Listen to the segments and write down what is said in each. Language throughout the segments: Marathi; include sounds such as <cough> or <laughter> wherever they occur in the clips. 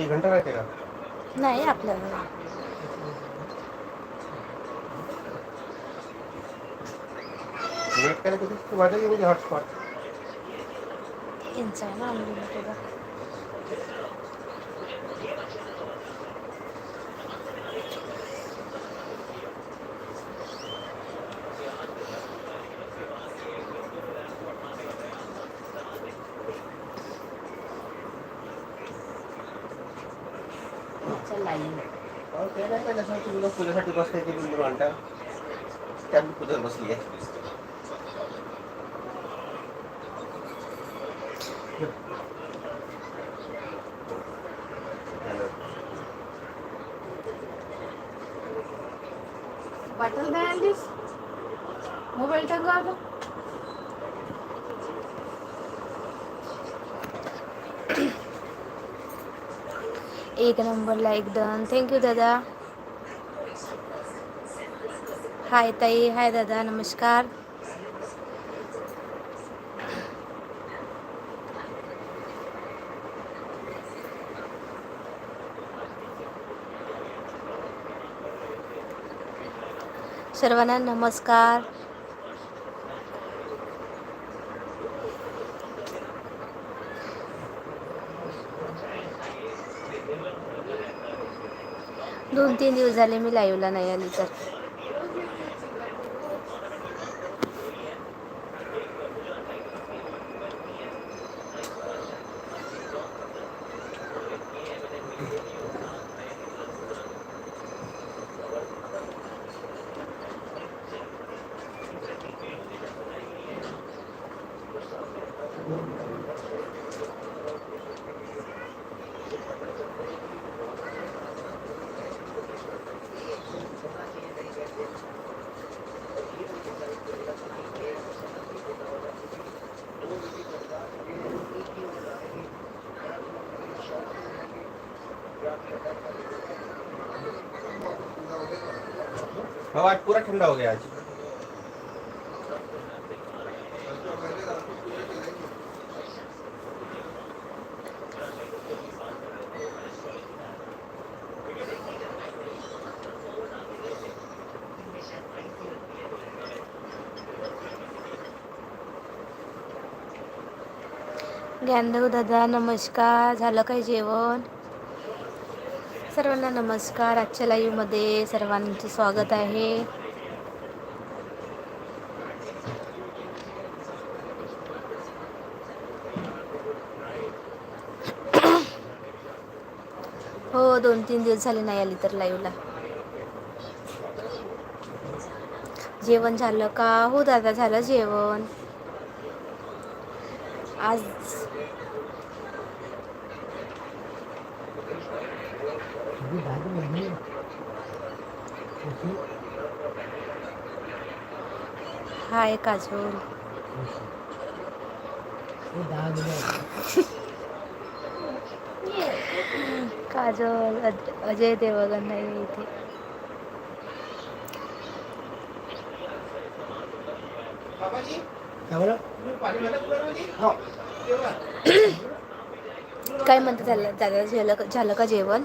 किती घंटा राहते का? नाही आपल्याला नेट कधी वाटेल म्हणजे हॉटस्पॉट ना अनलिमिटेड नाही का जसं तुला पूजेसाठी बसते ती बिंदू घंटा त्यात मी बसली आहे हॅलो बटन नाही आणलीस मोबाईल टाकू आता एक नंबरला एक डन थँक्यू दादा. हाय ताई. हाय दादा. नमस्कार. सर्वांना नमस्कार. दोन तीन दिवस झाले मी लाईव्हला नाही आली तर. हवा पूरा ठंडा हो गया आज. ज्ञानदेव दादा नमस्कार. झालं काय जेवण? सर्वांना नमस्कार. आजच्या लाईव्हमध्ये सर्वांचे स्वागत आहे. <coughs> हो दोन तीन दिवस झाले नाही आली तर लाईव्हला जेवण झालं का? हो दादा झालं जेवण. आज हाय काजोल काजोल अज- अजय देवगन नाही इथे. काय म्हणतं झालं झालं का- झालं का जेवण?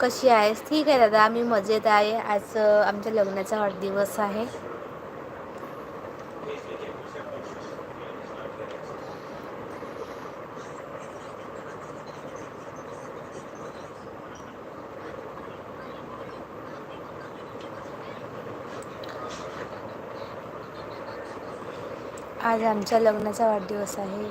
कशी आहेस? ठीक आहे दादा आम्ही मजेत आहे. आज आमच्या लग्नाचा वाढदिवस आहे. आज आमच्या लग्नाचा वाढदिवस आहे.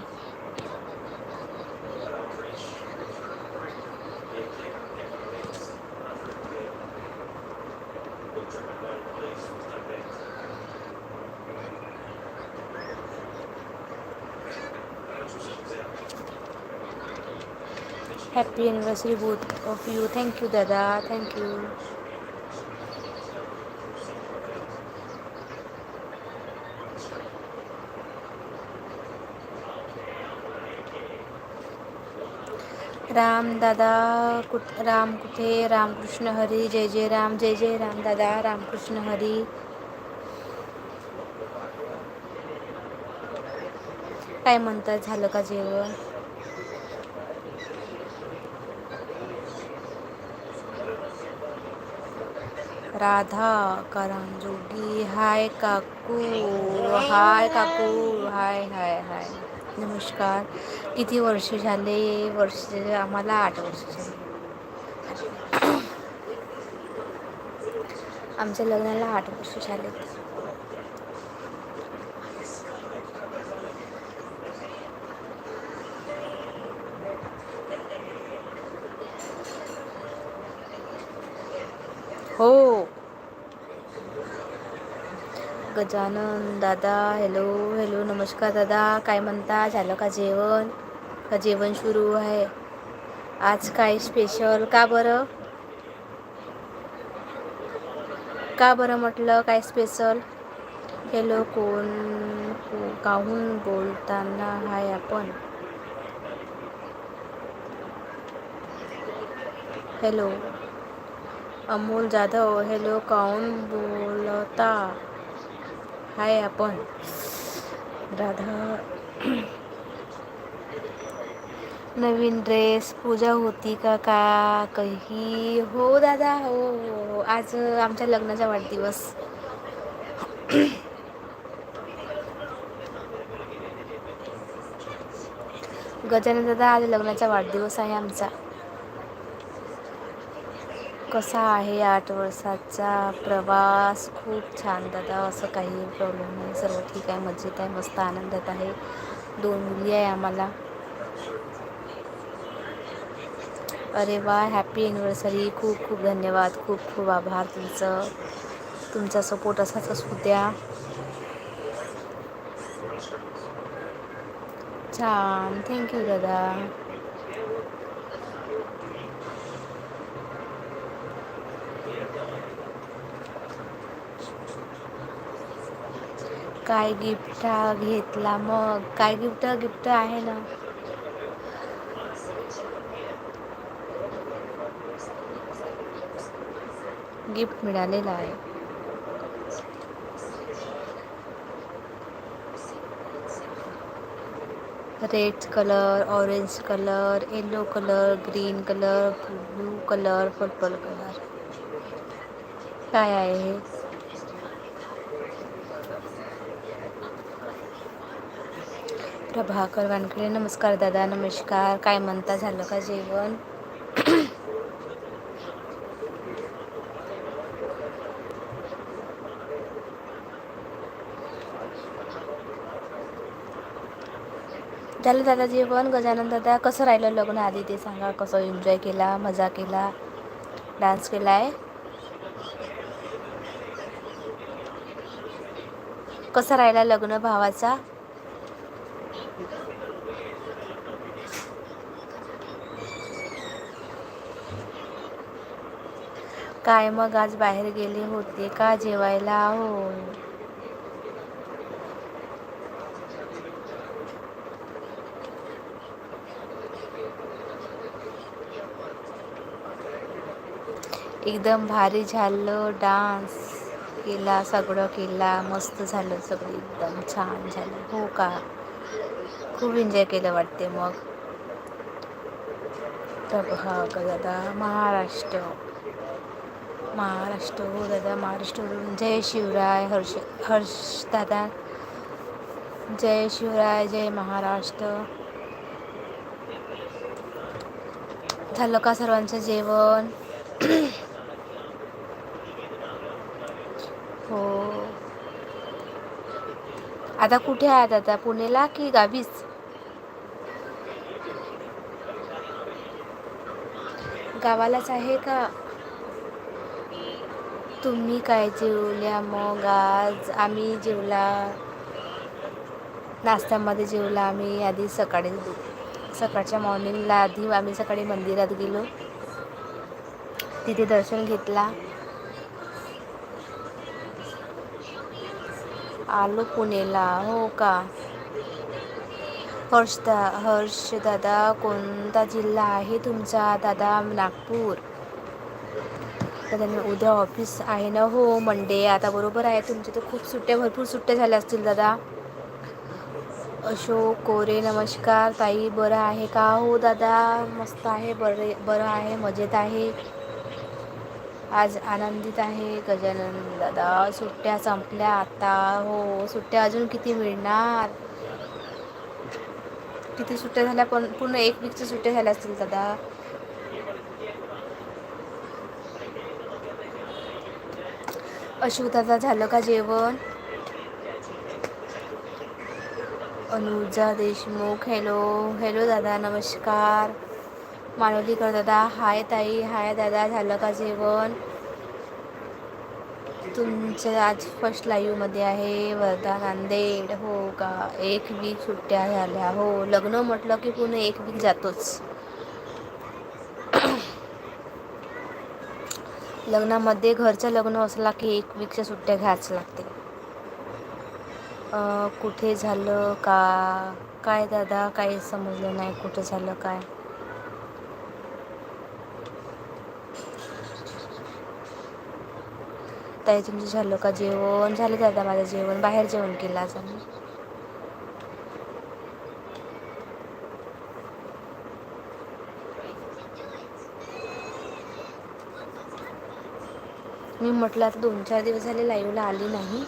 Happy anniversary both of you thank you दादा थँक्यू राम दादा कुठ राम कुठे? रामकृष्ण हरी. जय जय राम. जय जय राम दादा. रामकृष्ण हरी. काय म्हणतात झालं का जेवण? राधा करंजोगी हाय काकू हाय काकू हाय हाय हाय. नमस्कार. किती वर्ष झाले? वर्ष आम्हाला आठ वर्ष झाले. आमच्या लग्नाला आठ वर्ष झाले हो गजानन दादा हॅलो हॅलो नमस्कार दादा. काय म्हणता? झालं का जेवण? का जेवण सुरू आहे? आज काय स्पेशल का बरं? का बरं म्हटलं? काय स्पेशल हॅलो कोण? काहून बोलताना हाय आपण. हॅलो अमोल जाधव हॅलो काऊन बोलता. हाय आपण. राधा. नवीन ड्रेस पूजा होती का का काही हो दादा हो हो. हो. आज आमच्या लग्नाचा वाढदिवस. गजानन दादा आज लग्नाचा वाढदिवस आहे आमचा. कसा आहे आठ वर्षाचा प्रवास? खूप छान दादा असं काही प्रॉब्लेम नाही. सर्व ठीक आहे मजेत आहे मस्त आनंदात आहे. दोन मुली आहे आम्हाला. अरे वा हॅपी ॲनिव्हर्सरी खूप खूप धन्यवाद. खूप खूप आभार तुमचं. तुमचा सपोर्ट असाच असू द्या. छान. थँक्यू दादा. काय गिफ्ट घेतला? मग काय गिफ्ट? गिफ्ट आहे ना. गिफ्ट मिळालेलं आहे. Red colour, orange colour, yellow colour, green colour, blue colour, purple colour. काय आहे प्रभाकर वानकडे नमस्कार दादा नमस्कार. काय म्हणता झालं का जेवण? झालं दादा जेवण गजानन दादा? कसं राहिलं लग्न आधी ते सांगा. कसं एन्जॉय केला मजा केला डान्स केला आहे कसा राहिला लग्न भावाचा? काय मग आज बाहेर गेले होते का जेवायला? हो. एकदम भारी झालं डान्स केला सगळं केला मस्त झालं सगळं एकदम छान झालं. हो का? खूप एन्जॉय केलं वाटते मग. प्रभाग दादा महाराष्ट्र. महाराष्ट्र हो दादा महाराष्ट्रवरून जय शिवराय हर्ष हर्ष दादा जय शिवराय जय महाराष्ट्र. झालं का सर्वांचं जेवण. <clears throat> हो. आता कुठे आहात आता? पुणेला की गावीच? गावालाच आहे का? तुम्ही काय जेवल्या मग? आज आम्ही जेवला नाश्त्यामध्ये जेवला आम्ही. आधी सकाळी सकाळच्या मॉर्निंगला आधी आम्ही सकाळी मंदिरात गेलो. तिथे दर्शन घेतला. आलो पुणेला. हो का? हर्ष दा हर्ष दादा कोणता जिल्हा आहे तुमचा? दादा नागपूर. तर मी उद्या ऑफिस आहे ना? हो मंडे आता बरोबर आहे. तुमचे तर खूप सुट्ट्या भरपूर सुट्ट्या झाल्या असतील दादा. अशोक कोरे नमस्कार. ताई बरं आहे का? हो दादा. मस्त आहे. बरे बरं आहे. मजेत आहे. आज आनंदित आहे. गजानन दादा सुट्ट्या संपल्या आता. हो सुट्ट्या अजून किती मिळणार? किती सुट्ट्या झाल्या? पण पूर्ण एक वीकच्या सुट्ट्या झाल्या असतील दादा. अशोक दादा झालं का जेवण? अनुजा देशमुख हॅलो हॅलो दादा नमस्कार. मानवलीकर दादा. हाय ताई. हाय दादा झालं का जेवण? तुमचं आज फर्स्ट लाईव्हमध्ये आहे वर्धा नांदेड. हो का? एक वीक सुट्ट्या झाल्या. हो लग्न म्हटलं की पूर्ण एक वीक जातोच. लग्नामध्ये घरचं लग्न असला की एक वीकच्या सुट्ट्या घ्यायच लागते. कुठे झालं का काय दादा काही समजलं नाही कुठे झालं काय? ताई तुमचं झालं का जेवण? झालं दादा माझं जेवण. बाहेर जेवण केलं आज आम्ही. मी म्हटलं आता दोन चार दिवस झाले लाईव्हला आली नाही.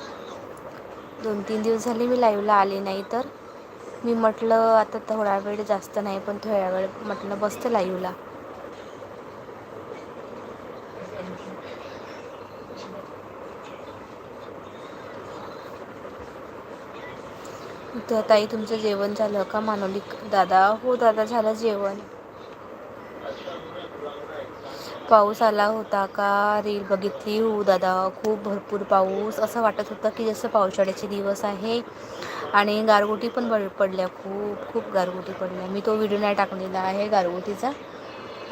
दोन तीन दिवस झाले मी लाईव्हला आले नाही तर. मी म्हटलं आता थोडा वेळ जास्त नाही पण थोड्या वेळ म्हटलं बसतं लाईव्हला तर ताई तुमचं जेवण झालं का? मानवली दादा हो दादा झालं जेवण. पाऊस आला होता का? रील बघितली. हो दादा खूप भरपूर पाऊस. असं वाटत होतं की जसं पावसाळ्याचे दिवस आहे. आणि गारगोटी पण पड पडल्या. खूप खूप गारगोटी पडल्या. मी तो व्हिडिओ नाही टाकलेला आहे गारगोटीचा.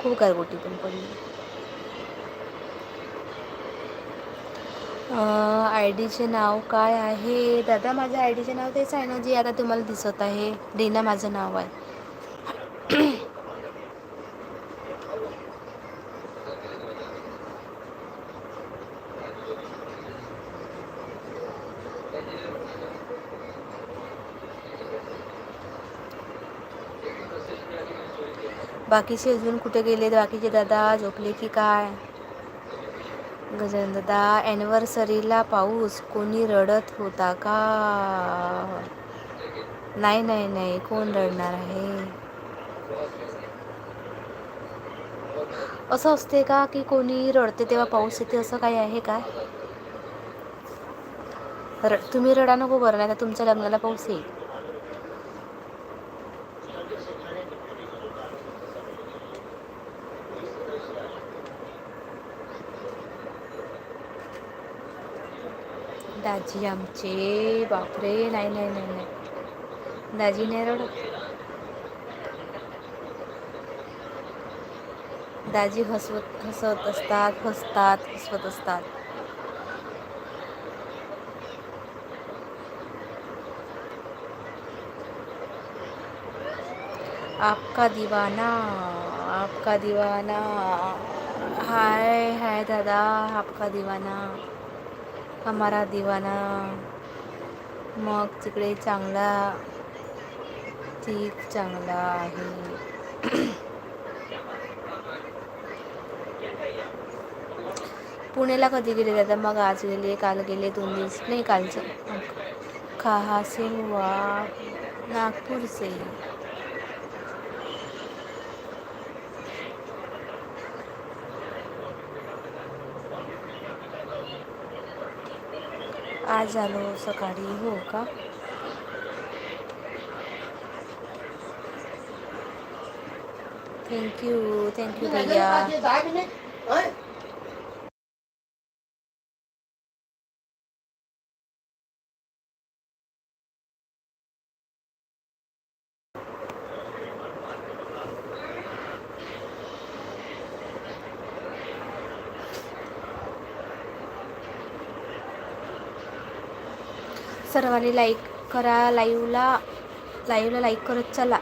खूप गारगोटी पण पडली. आय डीचे नाव काय आहे? दादा माझं आय डीचे नाव तेच आहे ना जे आता तुम्हाला दिसत आहे. रीना माझं नाव आहे. बाकीचे अजून कुठे गेले बाकीचे दादा झोपले की काय? गजानन दादा ॲनिव्हर्सरीला पाऊस कोणी रडत होता का? नाही नाही नाही कोण रडणार आहे? असं असते का की कोणी रडते तेव्हा पाऊस येते असं काही आहे का? रड तुम्ही रडा नको बरं नाही तर तुमच्या लग्नाला पाऊस येईल. दाजी आमचे बापरे नाही नाही नाही नाही. दाजी नाही रडत. दाजी हसवत हसवत असतात हसतात हसवत असतात. आपका दिवाना आपका दिवाना. हाय हाय दादा आपका दिवाना. हमारा दिवाना। मग तिकडे चांगला ठीक चांगला आहे. पुण्याला कधी गेले दादा मग आज गेले काल गेले दोन दिवस. नाही कालचं. कहा वा नागपूरचे. आज आलो सकाळी हो का? थँक्यू थँक्यू भैया दहा सर्वांनी लाईक करा लाईव्हला लाईव्हला लाईक करत चला.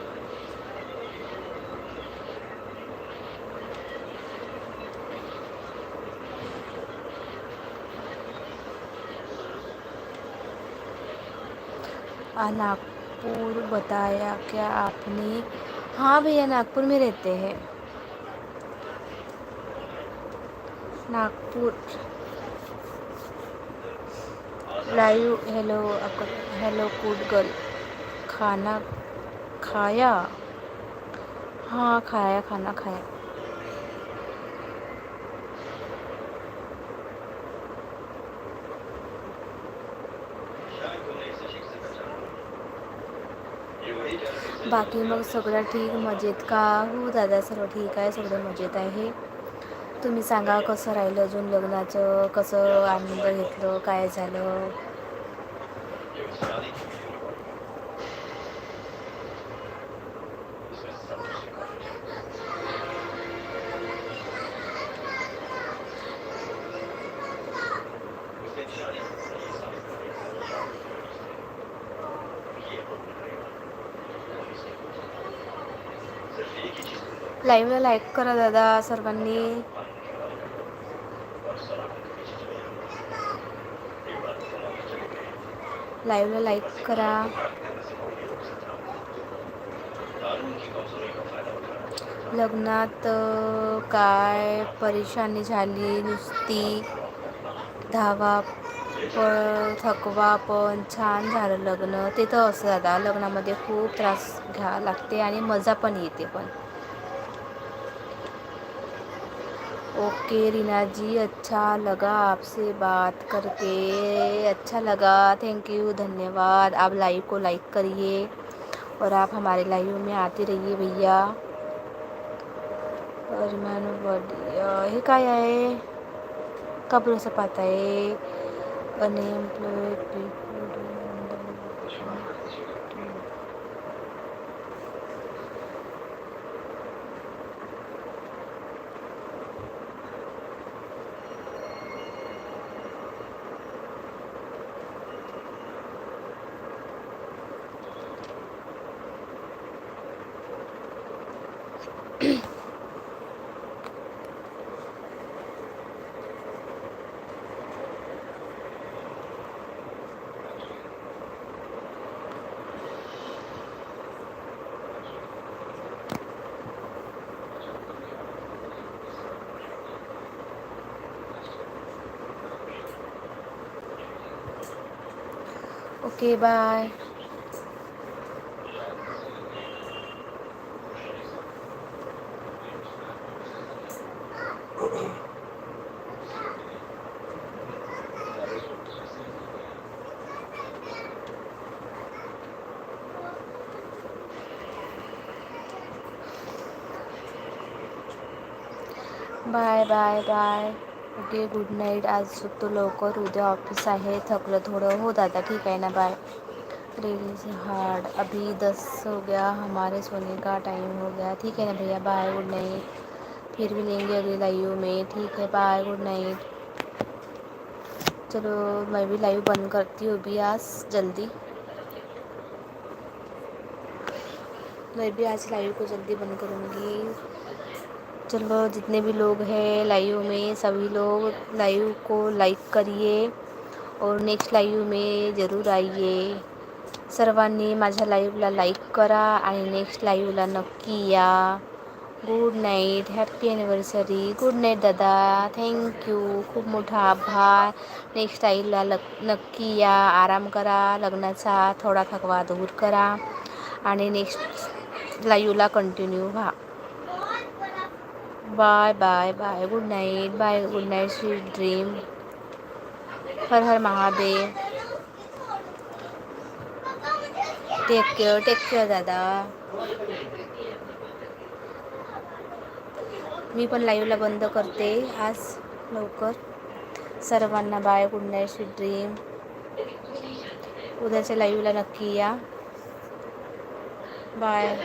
नागपूर नागपुर बताया क्या आपने? हाँ भैया नागपुर में रहते हैं. Nagpur live hello hello cute girl खाना खाया? हाँ खाया खाना खाया। बाकी मग सगळं ठीक मजेत का? हो दादा सर्व ठीक आहे सगळं मजेत आहे. तुम्ही सांगा कसं राहिलं अजून लग्नाचं? कसं आनंद घेतलं? काय झालं? लाईव्हला लाईक करा दादा सर्वांनी. लाईव्हला लाईक करा. लग्नात काय परेशानी झाली नुसती? धावा पण थकवा पण छान झालं लग्न. ते तर असं दादा लग्नामध्ये खूप त्रास घ्या लागते आणि मजा पण येते पण. ओके रीना जी अच्छा लगा आपसे बात करके। अच्छा लगा। थैंक यू धन्यवाद। आप लाइव को लाइक करिए और आप हमारे लाइव में आते रहिए भैया। और मन बढ़िया। हे काय आहे का बरं पाहत आहे unemployed people okay bye bye bye bye okay good night आज सुटतो लवकर उद्या ऑफ़िस आहे. थकलं थोडं. हो दादा, ठीक आहे ना बाय रेडी हार्ड अभी दस हो गया. हमारे सोने का टाइम हो गया. ठीक है ना भैया? बाय गुड नाइट फिर भी लेंगे अगली लाइव में. ठीक है बाय गुड नाइट चलो, मैं भी लाइव बंद करती हूँ अभी आज, जल्दी. मैं भी आज लाइव को जल्दी बंद करूँगी. चलो जितने भी लोग हैं लाइव में सभी लोग लाइव को लाईक करिए और नेक्स्ट लाइव में ज़रूर आइए। सर्वांनी माझ्या लाईव्हला लाईक करा आणि नेक्स्ट लाईव्हला नक्की या. Good night happy anniversary good night दादा. थँक्यू खूप मोठा आभार. नेक्स्ट लाईवला लग नक्की या. आराम करा. लग्नाचा थोडा थकवा दूर करा. आणि नेक्स्ट लाईव्हला कंटिन्यू व्हा. Bye bye bye. Good night bye good night Shri dream Har Har Mahadev. Take care take care दादा. मी पण लाईव्हला बंद करते आज लवकर. सर्वांना bye good night Shri dream उद्याच्या लाईव्हला नक्की या. बाय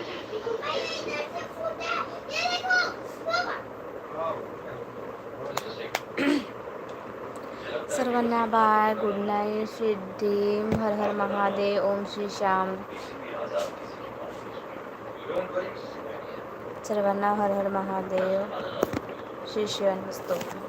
सर्वांना bye. Good night Siddhi Har Har Mahadev. Om Shri Shyam. सर्वांना हर हर महादेव. श्री शिवन असतो